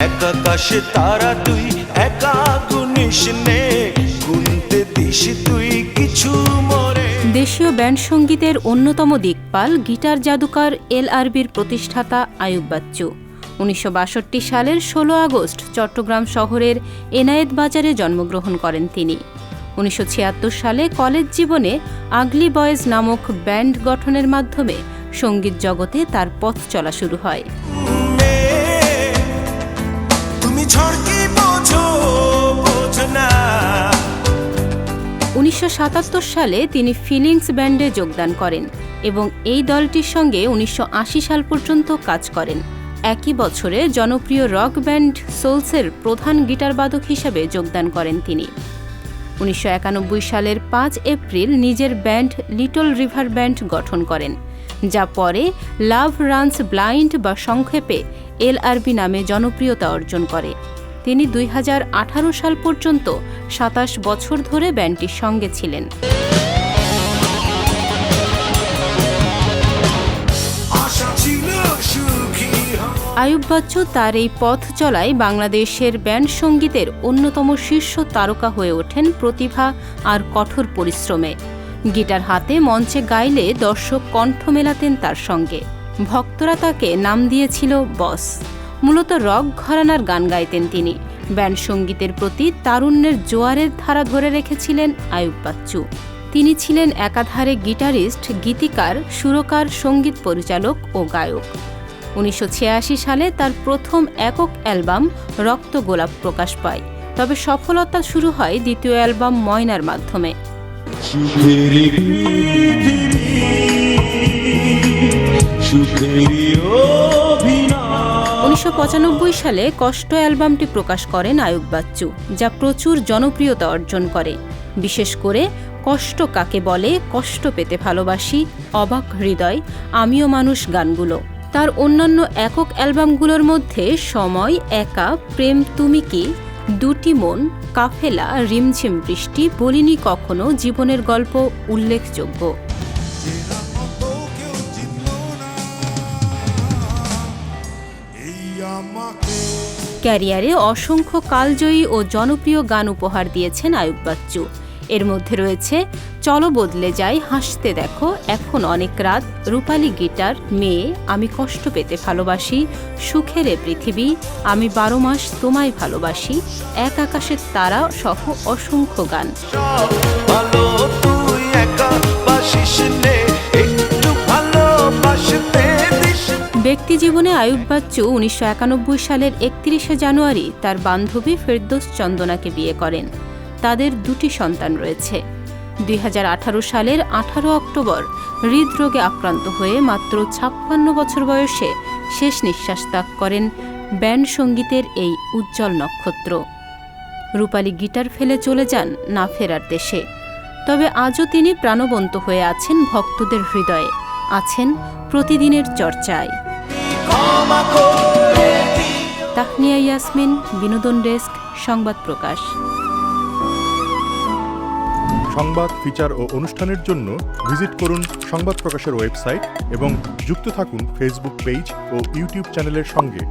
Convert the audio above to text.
এক আকাশে তারা তুই, একা গুনিস নে গুনতে দিস তুই কিছু মরে। দেশীয় ব্যান্ড সঙ্গীতের অন্যতম দিকপাল গিটার জাদুকর এল আরবির প্রতিষ্ঠাতা আয়ুব বাচ্চু। উনিশশো বাষট্টি সালের ষোলো আগস্ট চট্টগ্রাম শহরের এনায়েত বাজারে জন্মগ্রহণ করেন তিনি। উনিশশো ছিয়াত্তর সালে কলেজ জীবনে আগলি বয়েজ নামক ব্যান্ড গঠনের মাধ্যমে সংগীত জগতে তার পথ চলা শুরু হয়। উনিশশো সাতাত্তর সালে তিনি ফিলিংস ব্যান্ডে যোগদান করেন এবং এই দলটির সঙ্গে উনিশশো আশি সাল পর্যন্ত কাজ করেন। একই বছরে জনপ্রিয় রক ব্যান্ড সোলসের প্রধান গিটারবাদক হিসেবে যোগদান করেন তিনি। উনিশশো একানব্বই সালের পাঁচ এপ্রিল নিজের ব্যান্ড লিটল রিভার ব্যান্ড গঠন করেন, যা পরে লাভ রানস ব্লাইন্ড বা সংক্ষেপে এল আরবি নামে জনপ্রিয়তা অর্জন করে। তিনি দুই হাজার আঠারো সাল পর্যন্ত সাতাশ বছর ধরে ব্যান্ডটির সঙ্গে ছিলেন। আয়ুব বাচ্চু তার এই পথ চলায় বাংলাদেশের ব্যান্ড সঙ্গীতের অন্যতম শীর্ষ তারকা হয়ে ওঠেন প্রতিভা আর কঠোর পরিশ্রমে। গিটার হাতে মঞ্চে গাইলে দর্শক কণ্ঠ মেলাতেন তার সঙ্গে। ভক্তরা তাকে নাম দিয়েছিল বস। মূলত রক ঘরানার গান গাইতেন তিনি। ব্যান্ড সঙ্গীতের প্রতি তারুণ্যের জোয়ারের ধারা ধরে রেখেছিলেন আয়ুব বাচ্চু। তিনি ছিলেন একাধারে গিটারিস্ট, গীতিকার, সুরকার, সংগীত পরিচালক ও গায়ক। উনিশশো ছিয়াশি সালে তার প্রথম একক অ্যালবাম রক্ত গোলাপ প্রকাশ পায়। তবে সফলতা শুরু হয় দ্বিতীয় অ্যালবাম ময়নার মাধ্যমে। অভিনয়। উনিশশো পঁচানব্বই সালে কষ্ট অ্যালবামটি প্রকাশ করেন আয়ুব বাচ্চু, যা প্রচুর জনপ্রিয়তা অর্জন করে। বিশেষ করে, কষ্ট কাকে বলে, কষ্ট পেতে ভালোবাসি, অবাক হৃদয়, আমিও মানুষ গানগুলো। তার অন্যান্য একক অ্যালবামগুলোর মধ্যে সময়, একা, প্রেম তুমি কি, দুটি মন, কাফেলা, রিমঝিম বৃষ্টি, বলিনি কখনো জীবনের গল্প উল্লেখযোগ্য। ক্যারিয়ারে অসংখ্য কালজয়ী ও জনপ্রিয় গান উপহার দিয়েছেন আয়ুব বাচ্চু। এর মধ্যে রয়েছে, চলো বদলে যাই, হাসতে দেখো, এখন অনেক রাত, রূপালী গিটার, মেয়ে, আমি কষ্ট পেতে ভালোবাসি, সুখের এ পৃথিবী, আমি বারো মাস তোমায় ভালোবাসি, এক আকাশের তারা সহ অসংখ্য গান। ব্যক্তি জীবনে আয়ুব বাচ্চু উনিশশো একানব্বই সালের একত্রিশে জানুয়ারি তার বান্ধবী ফেরদোস চন্দনাকে বিয়ে করেন। তাদের দুটি সন্তান রয়েছে। দুই হাজার আঠারো সালের আঠারো অক্টোবর হৃদরোগে আক্রান্ত হয়ে মাত্র ছাপ্পান্ন বছর বয়সে শেষ নিঃশ্বাস ত্যাগ করেন ব্যান্ড সঙ্গীতের এই উজ্জ্বল নক্ষত্র। রূপালী গিটার ফেলে চলে যান না ফেরার দেশে। তবে আজও তিনি প্রাণবন্ত হয়ে আছেন ভক্তদের হৃদয়ে, আছেন প্রতিদিনের চর্চায়। তাহনিয়া ইয়াসমিন বিনোদন ডেস্ক সংবাদ প্রকাশ। সংবাদ ফিচার ও অনুষ্ঠানের জন্য ভিজিট করুন সংবাদ প্রকাশের ওয়েবসাইট এবং যুক্ত থাকুন ফেসবুক পেজ ও ইউটিউব চ্যানেলের সঙ্গে।